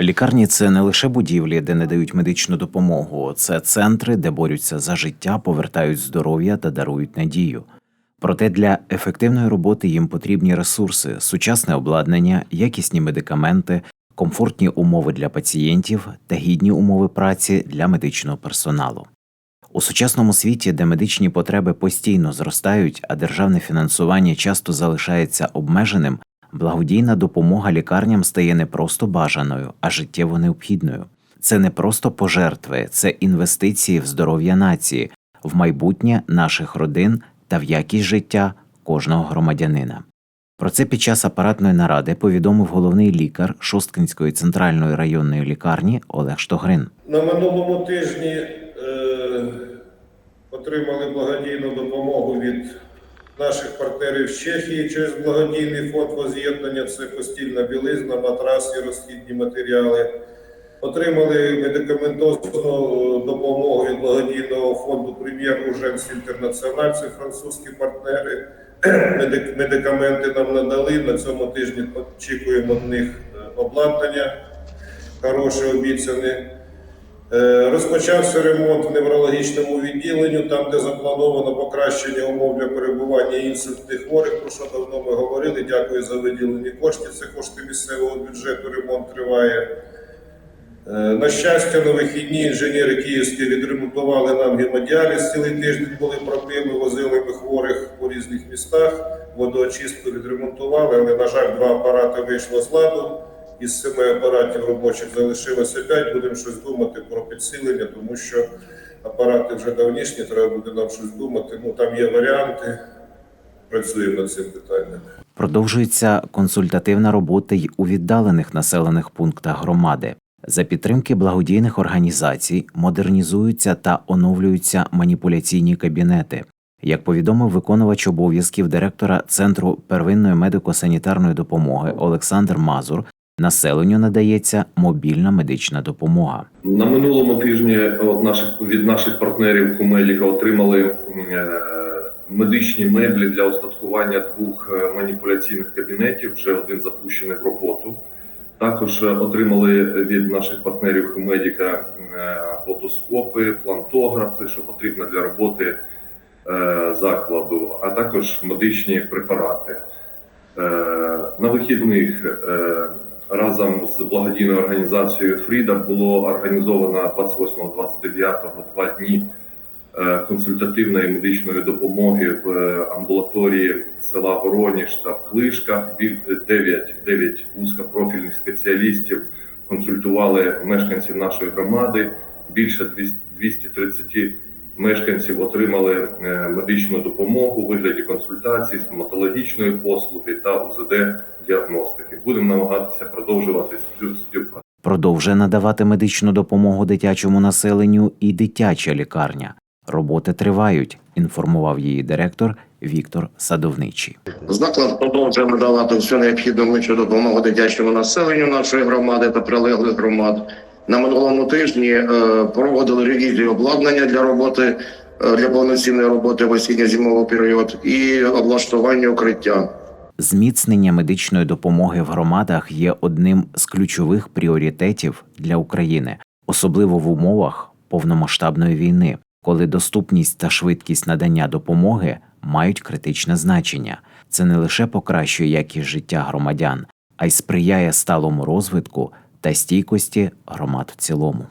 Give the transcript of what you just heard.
Лікарні це не лише будівлі, де не дають медичну допомогу, це центри, де борються за життя, повертають здоров'я та дарують надію. Проте для ефективної роботи їм потрібні ресурси, сучасне обладнання, якісні медикаменти, комфортні умови для пацієнтів та гідні умови праці для медичного персоналу. У сучасному світі, де медичні потреби постійно зростають, а державне фінансування часто залишається обмеженим, благодійна допомога лікарням стає не просто бажаною, а життєво необхідною. Це не просто пожертви, це інвестиції в здоров'я нації, в майбутнє наших родин та в якість життя кожного громадянина. Про це під час апаратної наради повідомив головний лікар Шосткинської центральної районної лікарні Олег Штогрин. На минулому тижні е, отримали благодійну допомогу від наших партнерів з Чехії через благодійний фонд воз'єднання. Це постільна білизна, матрас і розхідні матеріали. Отримали медикаментозну допомогу від благодійного фонду Прем'єр Урженс Інтернаціональ. Це французькі партнери. Медикаменти нам надали. На цьому тижні очікуємо від них е, обладнання. Хороше обіцяне. Е, Розпочався ремонт в неврологічному відділенню, там, де заплановано покращення умов для перебування інсультних хворих, про що давно ми говорили. Дякую за виділені кошти. Це кошти місцевого бюджету. Ремонт триває. Е, На щастя, на вихідні інженери київські відремонтували нам гемодіаліз. Цілий тиждень були проблеми, возили ми хворих по різних містах. Водоочистку відремонтували, але, на жаль, два апарати вийшло з ладу. Із семи апаратів робочих залишилося п'ять. Будемо щось думати про підсилення, тому що апарати вже давнішні, треба буде нам щось думати. Ну там є варіанти. Працюємо над цим питанням. Продовжується консультативна робота й у віддалених населених пунктах громади. За підтримки благодійних організацій модернізуються та оновлюються маніпуляційні кабінети. Як повідомив виконувач обов'язків директора Центру первинної медико-санітарної допомоги Олександр Мазур, населенню надається мобільна медична допомога. На минулому тижні от наших від наших партнерів Кумедіка отримали е, медичні меблі для устаткування двох е, маніпуляційних кабінетів. Вже один запущений в роботу. Також е, отримали від наших партнерів Хумедіка е, фотоскопи, плантографи, що потрібно для роботи е, закладу, а також медичні препарати. Е, На вихідних е, разом з благодійною організацією Фріда було організовано 28-29 два дні е, консультативної медичної допомоги в е, амбулаторії села Вороніж та в Клишках. Біль- 9, 9 вузькопрофільних спеціалістів консультували мешканців нашої громади. Більше 200 230 мешканців отримали е, медичну допомогу у вигляді консультацій, стоматологічної послуги та УЗД діагностики. Будемо намагатися продовжувати спів- співпрацю. Продовжує надавати медичну допомогу дитячому населенню і дитяча лікарня. Роботи тривають, інформував її директор Віктор Садовничий. Заклад продовжує надавати всю необхідну медичну допомогу дитячому населенню нашої громади та прилеглих громад. На минулому тижні е, проводили ревізію обладнання для роботи е, для повноцінної роботи в осінньо-зимовий період і облаштування укриття. Зміцнення медичної допомоги в громадах є одним з ключових пріоритетів для України, особливо в умовах повномасштабної війни, коли доступність та швидкість надання допомоги мають критичне значення. Це не лише покращує якість життя громадян, а й сприяє сталому розвитку та стійкості громад в цілому.